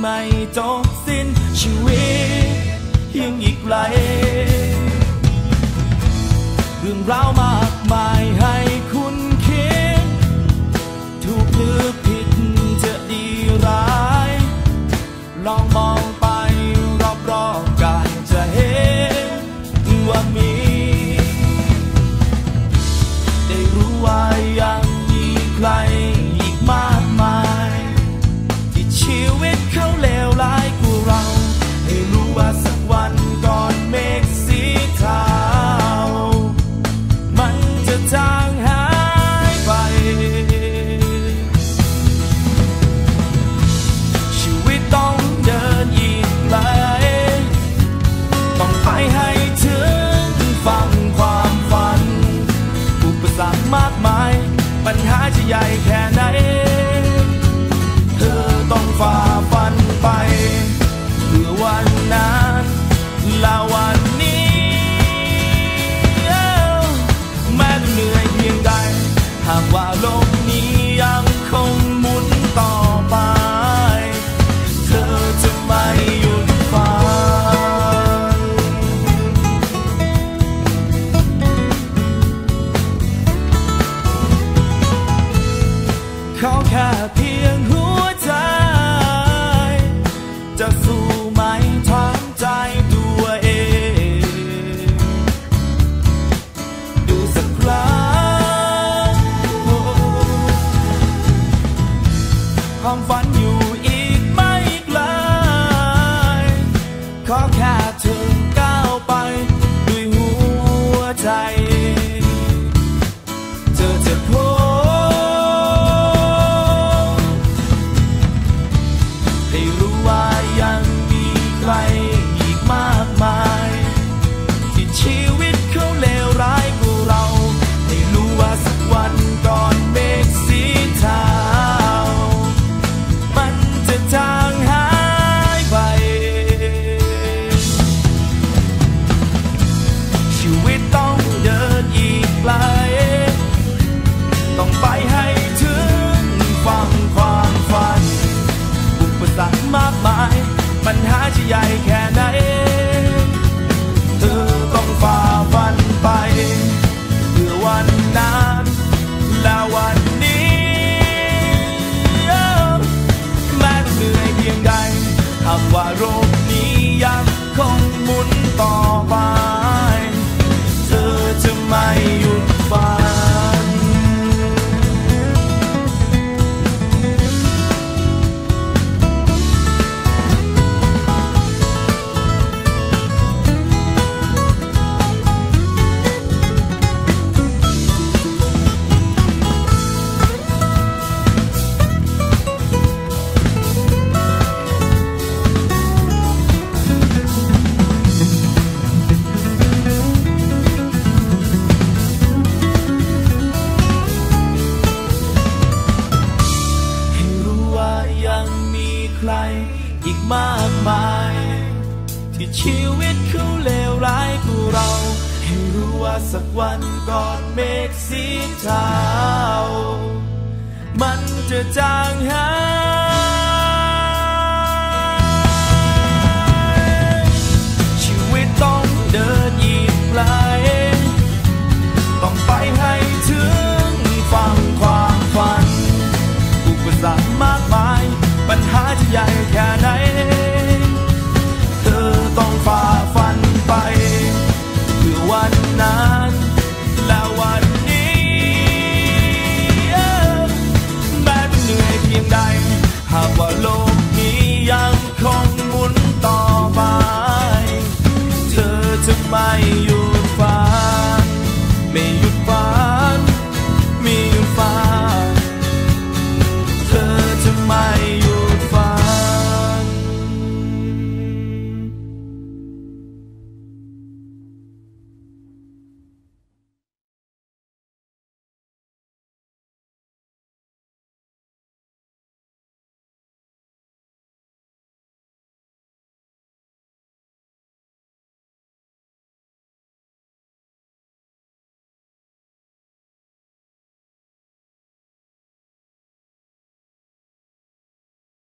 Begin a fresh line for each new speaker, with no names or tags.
ไม่จบสิ้นชีวิตยังอีกไกลเรื่องราวมากมายให้คุณคิด ถูกหรือผิดจะดีร้าย ลองมองไปรอบๆกายจะเห็นว่ามี ได้รู้ว่ายังมีใคร เราให้รู้ว่าสักวันก่อนเมฆสีเทามันจะจางหายไป ชีวิตต้องเดินอีกไกลต้องไปให้ถึงฟังความฝัน อุปสรรคมากมาย ปัญหาจะใหญ่แค่ไหน ค่เพียงหัวใจ จะสู้ไหมถามใจตัวเอง ดูสักครั้งโอ้ความฝันอยู่อีกไม่ไกลขอแค่เธอก้าว ให้รู้ว่า ปัญหาจะใหญ่แค่ไหน เธอต้องฝ่าฟันไปเพื่อวันนั้นและวันนี้แม้เหนื่อยเพียงใดหากว่าโรคนี้ยังคงหมุนต่อไป เธอจะไม่ ชีวิตเขาเลวร้ายกว่าเรา ให้รู้ว่าสักวันก่อนเมฆสีเทามันจะจางหาย นนั้นและวันนี้แม้จะเหนื่อยเพียงใด หากว่าโลกนี้ยังคงหมุนต่อไป เธอจะไม่